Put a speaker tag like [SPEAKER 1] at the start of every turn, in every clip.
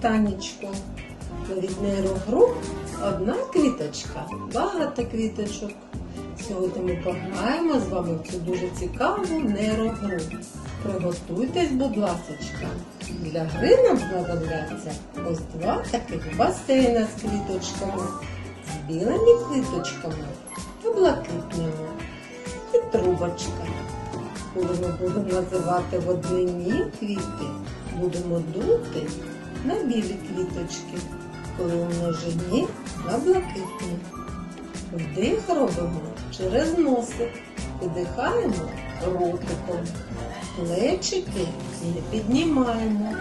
[SPEAKER 1] Танечко. Від нейрогруп одна квіточка, багато квіточок. Сьогодні ми пограємо з вами цю дуже цікаву нейрогру. Приготуйтесь, будь ласочка. Для гри нам знадобляться ось два таких басейна з квіточками, з білими квіточками та блакитними. І трубочка. Коли ми будемо називати в однині квіти, будемо дути на білі квіточки, коли у множині на блакитні. Вдих робимо через носик, видихаємо ротиком. Плечики не піднімаємо,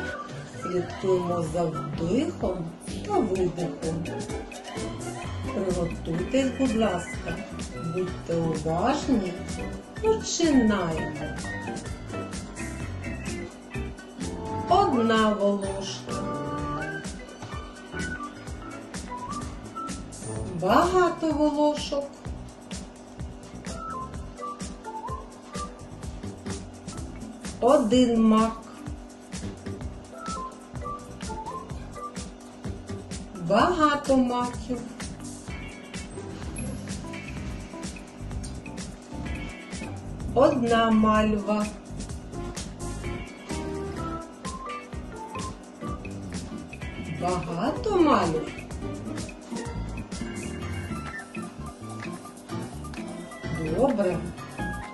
[SPEAKER 1] слідкуємо за вдихом та видихом. Приготуйтесь, будь ласка, будьте уважні, починаємо. Одна волошка. Багато волошок. Один мак. Багато маків. Одна мальва. Багато малюв. Добре.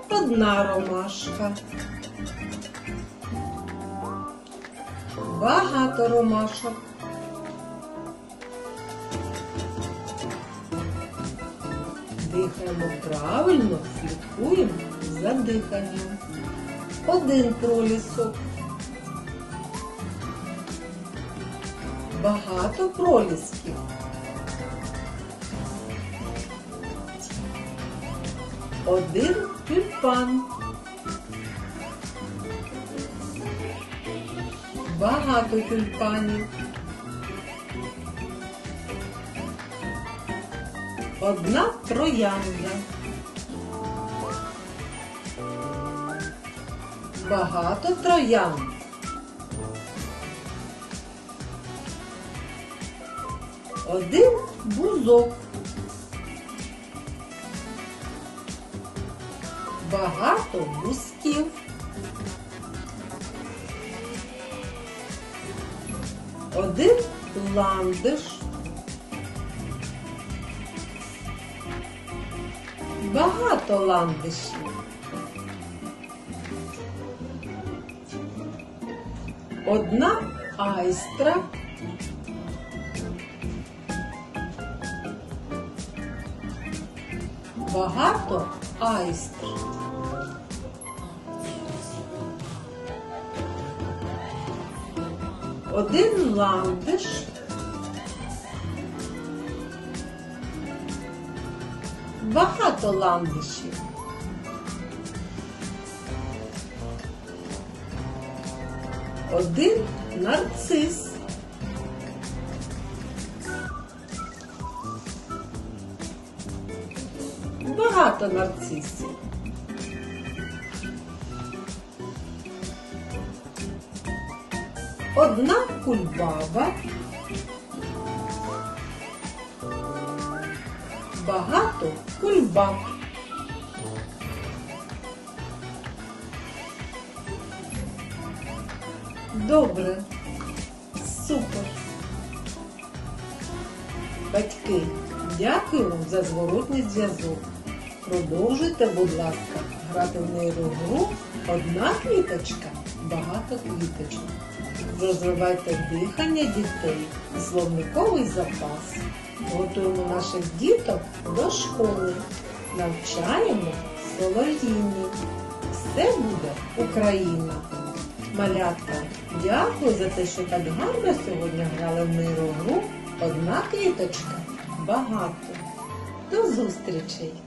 [SPEAKER 1] Одна ромашка. Багато ромашок. Дихаємо правильно, слідкуємо за диханням. Один пролісок. Багато пролісків. Один тюльпан. Багато тюльпанів. Одна троянда. Багато троянд. Один бузок. Багато бузків. Один ландиш. Багато ландишів. Одна айстра. Багато айстр. Один ландиш. Багато ландишів. Один нарцис. Багато нарцисів. Одна кульбаба. Багато кульбаб. Добре. Супер. Батьки, дякую за зворотний зв'язок. Продовжуйте, будь ласка, грати в нейрогру одна квіточка, багато квіточок. Розвивайте дихання дітей словниковий запас. Готуємо наших діток до школи. Навчаємо солов'їні. Все буде Україна. Малятка, дякую за те, що так гарно сьогодні грали в нейрогру. Одна квіточка багато. До зустрічей!